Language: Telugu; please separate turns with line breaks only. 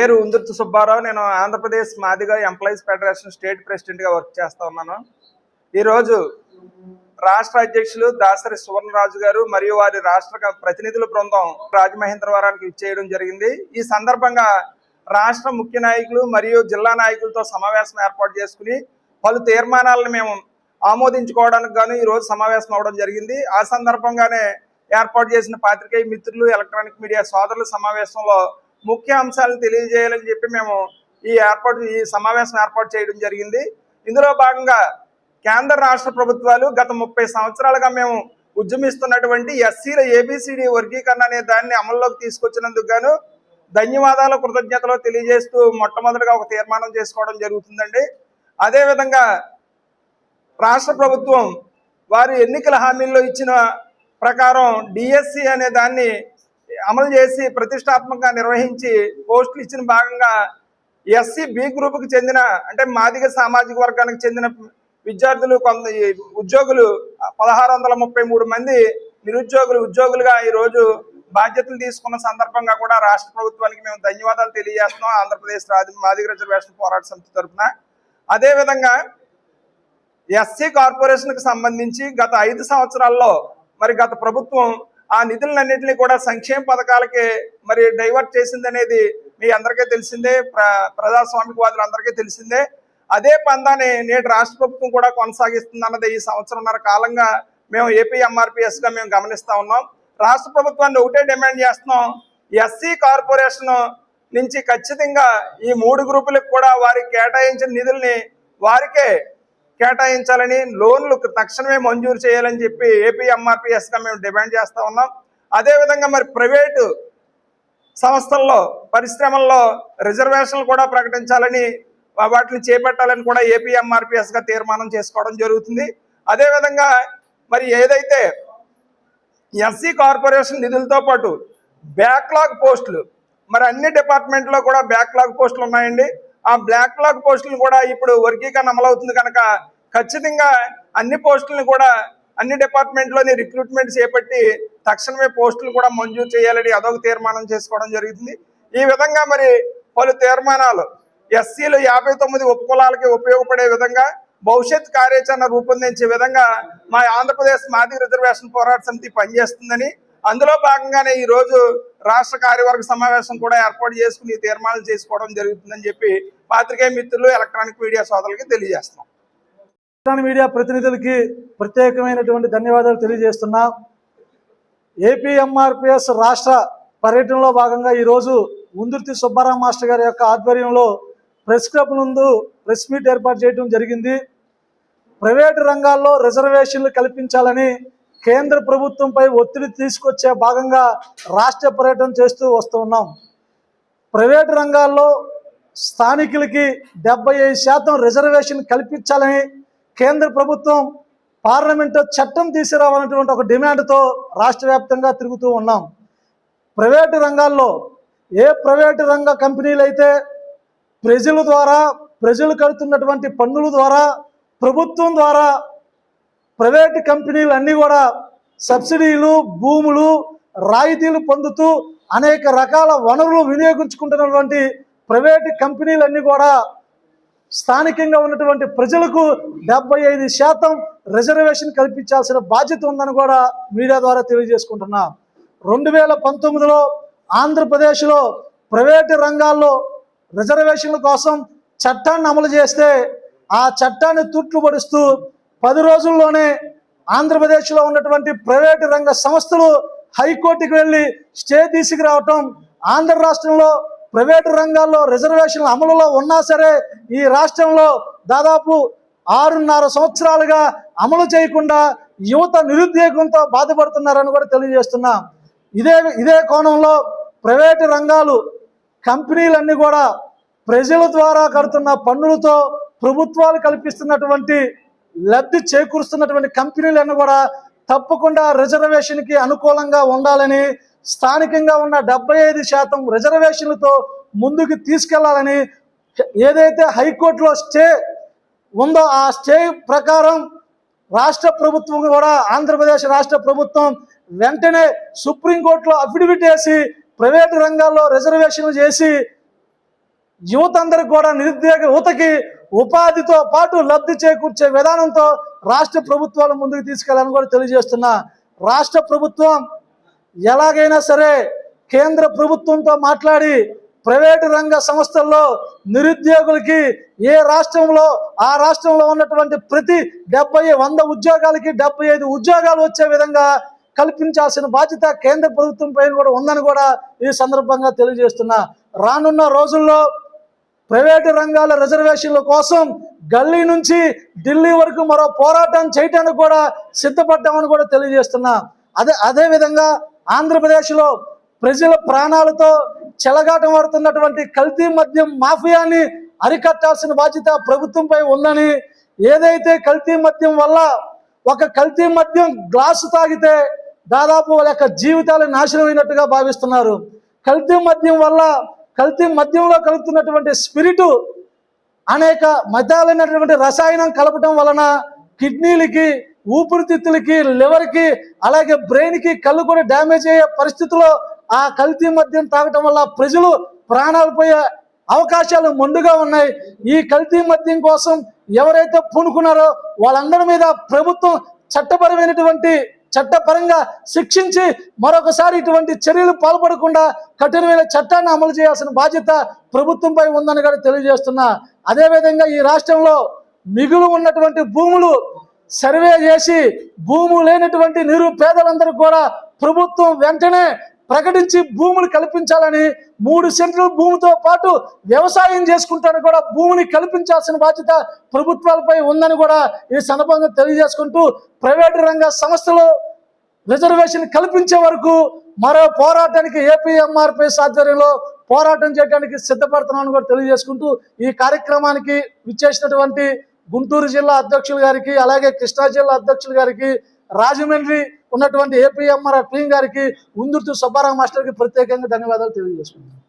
పేరు ఉందుర్తి సుబ్బారావు. నేను Andhra Pradesh Madiga employees federation state ప్రెసిడెంట్గా వర్క్ చేస్తా ఉన్నాను. ఈరోజు రాష్ట్ర అధ్యక్షులు దాసరి సువర్ణరాజు గారు మరియు వారి రాష్ట్ర ప్రతినిధుల బృందం రాజమహేంద్రవరానికి ఇచ్చేయడం జరిగింది. ఈ సందర్భంగా రాష్ట్ర ముఖ్య నాయకులు మరియు జిల్లా నాయకులతో సమావేశం ఏర్పాటు చేసుకుని పలు తీర్మానాలను మేము ఆమోదించుకోవడానికి గాను ఈ రోజు సమావేశం అవడం జరిగింది. ఆ సందర్భంగానే ఏర్పాటు చేసిన పాత్రికేయ మిత్రులు ఎలక్ట్రానిక్ మీడియా సోదరుల సమావేశంలో ముఖ్య అంశాలను తెలియజేయాలని చెప్పి మేము ఈ ఏర్పాటు ఈ సమావేశం ఏర్పాటు చేయడం జరిగింది. ఇందులో భాగంగా కేంద్ర రాష్ట్ర ప్రభుత్వాలు గత ముప్పై సంవత్సరాలుగా మేము ఉద్యమిస్తున్నటువంటి ఎస్సీల ఏబిసిడి వర్గీకరణ అనే దాన్ని అమల్లోకి తీసుకొచ్చినందుకు గాను ధన్యవాదాలు కృతజ్ఞతలు తెలియజేస్తూ మొట్టమొదటిగా ఒక తీర్మానం చేసుకోవడం జరుగుతుందండి. అదేవిధంగా రాష్ట్ర ప్రభుత్వం వారి ఎన్నికల హామీల్లో ఇచ్చిన ప్రకారం డిఎస్సి అనే దాన్ని అమలు చేసి ప్రతిష్టాత్మకంగా నిర్వహించి పోస్టులు ఇచ్చిన భాగంగా ఎస్సీ బి గ్రూపుకి చెందిన అంటే మాదిగ సామాజిక వర్గానికి చెందిన విద్యార్థులు కొంత ఉద్యోగులు పదహారు వందల ముప్పై మూడు మంది నిరుద్యోగులు ఉద్యోగులుగా ఈ రోజు బాధ్యతలు తీసుకున్న సందర్భంగా కూడా రాష్ట్ర ప్రభుత్వానికి మేము ధన్యవాదాలు తెలియజేస్తున్నాం. ఆంధ్రప్రదేశ్ రాజ మాదిగ రిజర్వేషన్ పోరాట సమితి తరఫున అదేవిధంగా ఎస్సీ కార్పొరేషన్కి సంబంధించి గత ఐదు సంవత్సరాల్లో మరి గత ప్రభుత్వం ఆ నిధులన్నింటినీ కూడా సంక్షేమ పథకాలకి మరి డైవర్ట్ చేసిందనేది మీ అందరికీ తెలిసిందే ప్ర ప్రజాస్వామికవాదులందరికీ తెలిసిందే. అదే పందాన్ని నేటి రాష్ట్ర ప్రభుత్వం కూడా కొనసాగిస్తుంది అన్నది ఈ సంవత్సరంన్నర కాలంగా మేము ఏపీ ఎంఆర్పిఎస్గా మేము గమనిస్తా ఉన్నాం. రాష్ట్ర ప్రభుత్వాన్ని ఒకటే డిమాండ్ చేస్తున్నాం ఎస్సీ కార్పొరేషన్ నుంచి ఖచ్చితంగా ఈ మూడు గ్రూపులకు కూడా వారికి కేటాయించిన నిధుల్ని వారికే కేటాయించాలని లోన్లు తక్షణమే మంజూరు చేయాలని చెప్పి ఏపీ ఎంఆర్పిఎస్గా మేము డిమాండ్ చేస్తూ ఉన్నాం. అదేవిధంగా మరి ప్రైవేటు సంస్థల్లో పరిశ్రమల్లో రిజర్వేషన్లు కూడా ప్రకటించాలని వాటిని చేపట్టాలని కూడా ఏపీ ఎంఆర్పిఎస్గా తీర్మానం చేసుకోవడం జరుగుతుంది. అదేవిధంగా మరి ఏదైతే ఎస్సీ కార్పొరేషన్ నిధులతో పాటు బ్యాక్లాగ్ పోస్టులు మరి అన్ని డిపార్ట్మెంట్లో కూడా బ్యాక్లాగ్ పోస్టులు ఉన్నాయండి. ఆ బ్లాక్ బ్యాక్లాగ్ పోస్టులు కూడా ఇప్పుడు వర్గీకరణ అమలవుతుంది కనుక ఖచ్చితంగా అన్ని పోస్టులను కూడా అన్ని డిపార్ట్మెంట్లోని రిక్రూట్మెంట్ చేపట్టి తక్షణమే పోస్టులు కూడా మంజూరు చేయాలని అదొక తీర్మానం చేసుకోవడం జరుగుతుంది. ఈ విధంగా మరి పలు తీర్మానాలు ఎస్సీలు యాభై తొమ్మిది ఉపకులాలకి ఉపయోగపడే విధంగా భవిష్యత్ కార్యాచరణ రూపొందించే విధంగా మా ఆంధ్రప్రదేశ్ మాదిగ రిజర్వేషన్ పోరాట సమితి పనిచేస్తుందని అందులో భాగంగానే ఈ రోజు రాష్ట్ర కార్యవర్గ సమావేశం కూడా ఏర్పాటు చేసుకుని ఈ తీర్మానాలు చేసుకోవడం జరుగుతుందని చెప్పి పాత్రికేయ మిత్రులు ఎలక్ట్రానిక్ మీడియా సోదరులకి తెలియజేస్తున్నాం.
ఎలక్ట్రానిక్ మీడియా ప్రతినిధులకి ప్రత్యేకమైనటువంటి ధన్యవాదాలు తెలియజేస్తున్నా. ఏపీఎంఆర్పిఎస్ రాష్ట్ర పర్యటనలో భాగంగా ఈరోజు ఉందుర్తి సుబ్బారావు మాస్టర్ గారి యొక్క ఆధ్వర్యంలో ప్రెస్ క్లబ్ నందు ప్రెస్ మీట్ ఏర్పాటు చేయడం జరిగింది. ప్రైవేటు రంగాల్లో రిజర్వేషన్లు కల్పించాలని కేంద్ర ప్రభుత్వంపై ఒత్తిడి తీసుకొచ్చే భాగంగా రాష్ట్ర పర్యటన చేస్తూ వస్తూ ఉన్నాం. ప్రైవేటు రంగాల్లో స్థానికులకి డెబ్బై ఐదు శాతం రిజర్వేషన్ కల్పించాలని కేంద్ర ప్రభుత్వం పార్లమెంటు చట్టం తీసుకురావాలన్నటువంటి ఒక డిమాండ్తో రాష్ట్ర వ్యాప్తంగా తిరుగుతూ ఉన్నాం. ప్రైవేటు రంగాల్లో ఏ ప్రైవేటు రంగ కంపెనీలు అయితే ప్రజల ద్వారా ప్రజలు కడుతున్నటువంటి పన్నుల ద్వారా ప్రభుత్వం ద్వారా ప్రైవేట్ కంపెనీలు అన్నీ కూడా సబ్సిడీలు భూములు రాయితీలు పొందుతూ అనేక రకాల వనరులు వినియోగించుకుంటున్నటువంటి ప్రైవేట్ కంపెనీలన్నీ కూడా స్థానికంగా ఉన్నటువంటి ప్రజలకు డెబ్బై ఐదు శాతం రిజర్వేషన్ కల్పించాల్సిన బాధ్యత ఉందని కూడా మీడియా ద్వారా తెలియజేసుకుంటున్నా. రెండు వేల పంతొమ్మిదిలో ఆంధ్రప్రదేశ్లో ప్రైవేటు రంగాల్లో రిజర్వేషన్ల కోసం చట్టాన్ని అమలు చేస్తే ఆ చట్టాన్ని తూట్లుపడుస్తూ పది రోజుల్లోనే ఆంధ్రప్రదేశ్లో ఉన్నటువంటి ప్రైవేటు రంగ సంస్థలు హైకోర్టుకి వెళ్ళి స్టే తీసుకురావటం ఆంధ్ర రాష్ట్రంలో ప్రైవేటు రంగాల్లో రిజర్వేషన్లు అమలులో ఉన్నా సరే ఈ రాష్ట్రంలో దాదాపు ఆరున్నర సంవత్సరాలుగా అమలు చేయకుండా యువత నిరుద్యోగంతో బాధపడుతున్నారని కూడా తెలియజేస్తున్నా. ఇదే ఇదే కోణంలో ప్రైవేటు రంగాలు కంపెనీలన్నీ కూడా ప్రజల ద్వారా కడుతున్న పన్నులతో ప్రభుత్వాలు కల్పిస్తున్నటువంటి లబ్ధి చేకూరుస్తున్నటువంటి కంపెనీలన్నీ కూడా తప్పకుండా రిజర్వేషన్కి అనుకూలంగా ఉండాలని స్థానికంగా ఉన్న డెబ్బై ఐదు శాతం రిజర్వేషన్లతో ముందుకు తీసుకెళ్ళాలని ఏదైతే హైకోర్టులో స్టే ఉందో ఆ స్టే ప్రకారం రాష్ట్ర ప్రభుత్వం కూడా ఆంధ్రప్రదేశ్ రాష్ట్ర ప్రభుత్వం వెంటనే సుప్రీంకోర్టులో అఫిడవిట్ వేసి ప్రైవేటు రంగాల్లో రిజర్వేషన్లు చేసి యువత అందరికి కూడా నిరుద్యోగ యువతకి ఉపాధితో పాటు లబ్ధి చేకూర్చే విధానంతో రాష్ట్ర ప్రభుత్వాలు ముందుకు తీసుకెళ్ళాలని కూడా తెలియజేస్తున్నా. రాష్ట్ర ప్రభుత్వం ఎలాగైనా సరే కేంద్ర ప్రభుత్వంతో మాట్లాడి ప్రైవేటు రంగ సంస్థల్లో నిరుద్యోగులకి ఏ రాష్ట్రంలో ఆ రాష్ట్రంలో ఉన్నటువంటి ప్రతి డెబ్బై వంద ఉద్యోగాలకి డెబ్బై ఐదు ఉద్యోగాలు వచ్చే విధంగా కల్పించాల్సిన బాధ్యత కేంద్ర ప్రభుత్వం పైన కూడా ఉందని కూడా ఈ సందర్భంగా తెలియజేస్తున్నా. రానున్న రోజుల్లో ప్రైవేటు రంగాల రిజర్వేషన్ల కోసం గల్లీ నుంచి ఢిల్లీ వరకు మరో పోరాటం చేయటానికి కూడా సిద్ధపడ్డామని కూడా తెలియజేస్తున్నా. అదే అదే విధంగా ఆంధ్రప్రదేశ్లో ప్రజల ప్రాణాలతో చెలగాటం ఆడుతున్నటువంటి కల్తీ మద్యం మాఫియాని అరికట్టాల్సిన బాధ్యత ప్రభుత్వంపై ఉందని ఏదైతే కల్తీ మద్యం వల్ల ఒక కల్తీ మద్యం గ్లాసు తాగితే దాదాపు వాళ్ళ యొక్క జీవితాలు నాశనమైనట్టుగా భావిస్తున్నారు. కల్తీ మద్యం వల్ల కల్తీ మద్యంలో కలుపుతున్నటువంటి స్పిరిటు అనేక మతాలైనటువంటి రసాయనం కలపటం వలన కిడ్నీలకి ఊపిరితిత్తులకి లివర్కి అలాగే బ్రెయిన్కి కళ్ళు కూడా డ్యామేజ్ అయ్యే పరిస్థితిలో ఆ కల్తీ మద్యం తాగటం వల్ల ప్రజలు ప్రాణాలు పోయే అవకాశాలు మొండుగా ఉన్నాయి. ఈ కల్తీ మద్యం కోసం ఎవరైతే పూనుకున్నారో వాళ్ళందరి మీద ప్రభుత్వం చట్టపరమైనటువంటి చట్టపరంగా శిక్షించి మరొకసారి ఇటువంటి చర్యలు పాల్పడకుండా కఠినమైన చట్టాన్ని అమలు చేయాల్సిన బాధ్యత ప్రభుత్వంపై ఉందని కూడా తెలియజేస్తున్నా. అదేవిధంగా ఈ రాష్ట్రంలో మిగులు ఉన్నటువంటి భూములు సర్వే చేసి భూము లేనటువంటి నిరుపేదలందరూ కూడా ప్రభుత్వం వెంటనే ప్రకటించి భూములు కల్పించాలని మూడు సెంట్రల్ భూమితో పాటు వ్యవసాయం చేసుకుంటాను కూడా భూమిని కల్పించాల్సిన బాధ్యత ప్రభుత్వాలపై ఉందని కూడా ఈ సందర్భంగా తెలియజేసుకుంటూ ప్రైవేటు రంగ సంస్థలు రిజర్వేషన్ కల్పించే వరకు మరో పోరాటానికి ఏపీఎంఆర్పిఎస్ ఆధ్వర్యంలో పోరాటం చేయడానికి సిద్ధపడుతున్నామని కూడా తెలియజేసుకుంటూ ఈ కార్యక్రమానికి విచ్చేసినటువంటి గుంటూరు జిల్లా అధ్యక్షులు గారికి అలాగే కృష్ణా జిల్లా అధ్యక్షులు గారికి రాజమండ్రి ఉన్నటువంటి ఏపీఎంఆర్ క్లీన్ గారికి ఉందుర్తు సుబ్బారావు మాస్టర్కి ప్రత్యేకంగా ధన్యవాదాలు తెలియజేసుకుంటున్నాను.